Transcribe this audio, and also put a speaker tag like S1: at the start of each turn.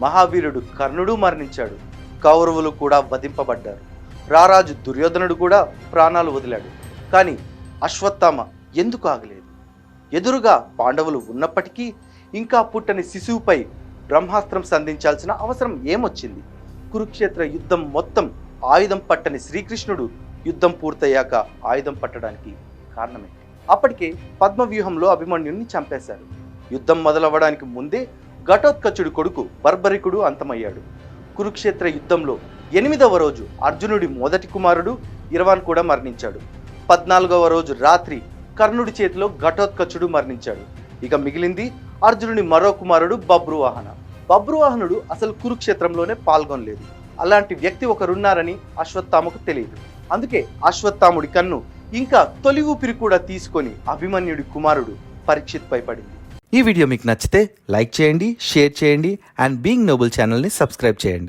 S1: మహావీరుడు కర్ణుడు మరణించాడు. కౌరవులు కూడా వధింపబడ్డారు. రారాజు దుర్యోధనుడు కూడా ప్రాణాలు వదిలాడు. కానీ అశ్వత్థామ ఎందుకు ఆగలేదు? ఎదురుగా పాండవులు ఉన్నప్పటికీ ఇంకా పుట్టని శిశువుపై బ్రహ్మాస్త్రం సంధించాల్సిన అవసరం ఏమొచ్చింది? కురుక్షేత్ర యుద్ధం మొత్తం ఆయుధం పట్టని శ్రీకృష్ణుడు యుద్ధం పూర్తయ్యాక ఆయుధం పట్టడానికి కారణమే. అప్పటికే పద్మవ్యూహంలో అభిమన్యుణ్ణి చంపేశారు. యుద్ధం మొదలవ్వడానికి ముందే ఘటోత్కచుడి కొడుకు బర్బరికుడు అంతమయ్యాడు. కురుక్షేత్ర యుద్ధంలో ఎనిమిదవ రోజు అర్జునుడి మొదటి కుమారుడు ఇరవాన్ కూడా మరణించాడు. పద్నాలుగవ రోజు రాత్రి కర్ణుడి చేతిలో ఘటోత్కచుడు మరణించాడు. ఇక మిగిలింది అర్జునుడి మరో కుమారుడు బబ్రువాహన బబ్రువాహనుడు అసలు కురుక్షేత్రంలోనే పాల్గొనలేదు. అలాంటి వ్యక్తి ఒకరున్నారని అశ్వత్థామకు తెలియదు. అందుకే అశ్వత్థాముడి కన్ను ఇంకా తొలి ఊపిరి కూడా తీసుకొని అభిమన్యుడి కుమారుడు పరీక్షిత్ పడింది. ఈ వీడియో మీకు నచ్చితే లైక్ చేయండి షేర్ చేయండి అండ్ బీయింగ్ నోబుల్ ఛానల్ని సబ్స్క్రైబ్ చేయండి.